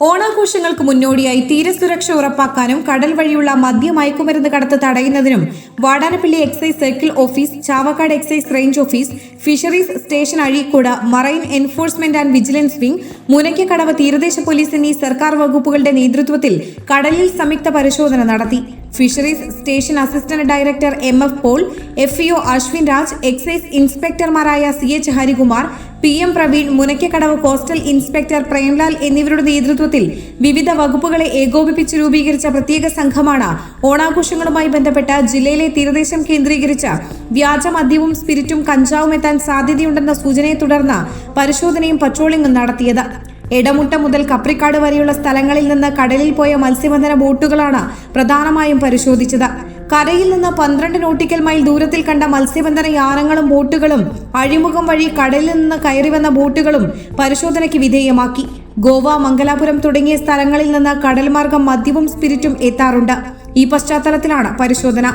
ഓണാഘോഷങ്ങൾക്ക് മുന്നോടിയായി തീരസുരക്ഷ ഉറപ്പാക്കാനും കടൽ വഴിയുള്ള മദ്യ മയക്കുമരുന്ന് കടത്ത് തടയുന്നതിനും Vadanappally excise circle office Chavakkad excise range office fisheries station Azhikode marine enforcement and vigilance wing Munakkakadavu തീരദേശ പോലീസ് എന്നീ സർക്കാർ വകുപ്പുകളുടെ നേതൃത്വത്തിൽ കടലിൽ സംയുക്ത പരിശോധന നടത്തി. Fisheries station assistant director M F Paul F EO Ashwin Raj excise ഇൻസ്പെക്ടർമാരായ C H Harikumar P M Praveen Munakkakadavu coastal inspector Premlal എന്നിവരുടെ നേതൃത്വത്തിൽ വിവിധ വകുപ്പുകളെ ഏകോപിപ്പിച്ച് രൂപീകരിച്ച പ്രത്യേക സംഘമാണ് ഓണാഘോഷങ്ങളുമായി ബന്ധപ്പെട്ട ജില്ലയിലെ തീരദേശം കേന്ദ്രീകരിച്ച വ്യാജ മദ്യവും സ്പിരിറ്റും കഞ്ചാവും എത്താൻ സാധ്യതയുണ്ടെന്ന സൂചനയെ തുടർന്ന് പരിശോധനയും പട്രോളിംഗും നടത്തിയത്. എടമുട്ട മുതൽ കപ്രിക്കാട് വരെയുള്ള സ്ഥലങ്ങളിൽ നിന്ന് കടലിൽ പോയ മത്സ്യബന്ധന ബോട്ടുകളാണ് പ്രധാനമായും പരിശോധിച്ചത്. കരയിൽ നിന്ന് പന്ത്രണ്ട് നോട്ടിക്കൽ മൈൽ ദൂരത്തിൽ കണ്ട മത്സ്യബന്ധന യാനങ്ങളും ബോട്ടുകളും അഴിമുഖം വഴി കടലിൽ നിന്ന് കയറി വന്ന ബോട്ടുകളും പരിശോധനയ്ക്ക് വിധേയമാക്കി. ഗോവ മംഗലാപുരം തുടങ്ങിയ സ്ഥലങ്ങളിൽ നിന്ന് കടൽമാർഗം മദ്യവും സ്പിരിറ്റും എത്താറുണ്ട്. ഈ പശ്ചാത്തലത്തിലാണ് പരിശോധന.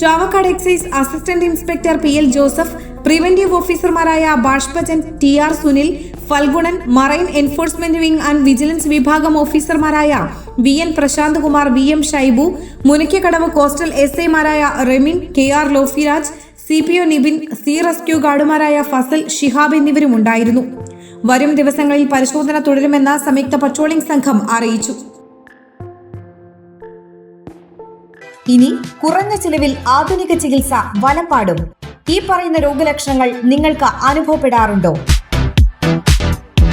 Chavakkad excise assistant inspector P L Joseph preventive ഓഫീസർമാരായ Bashpajan T R Sunil Phalgunan marine enforcement wing and vigilance വിഭാഗം ഓഫീസർമാരായ V N Prashanth Kumar V M Shaibu Munakkadavu coastal S ഐമാരായ Remin K R Lofiraj C P O Nibin C rescue ഗാർഡുമാരായ Fasal Shihab എന്നിവരും ഉണ്ടായിരുന്നു. വരും ദിവസങ്ങളിൽ പരിശോധന തുടരുമെന്ന് സംയുക്ത പട്രോളിംഗ് സംഘം അറിയിച്ചു. ഇനി കുറഞ്ഞ ചിലവിൽ ആധുനിക ചികിത്സ വലപ്പാടും. ഈ പറയുന്ന രോഗലക്ഷണങ്ങൾ നിങ്ങൾക്ക് അനുഭവപ്പെടാറുണ്ടോ?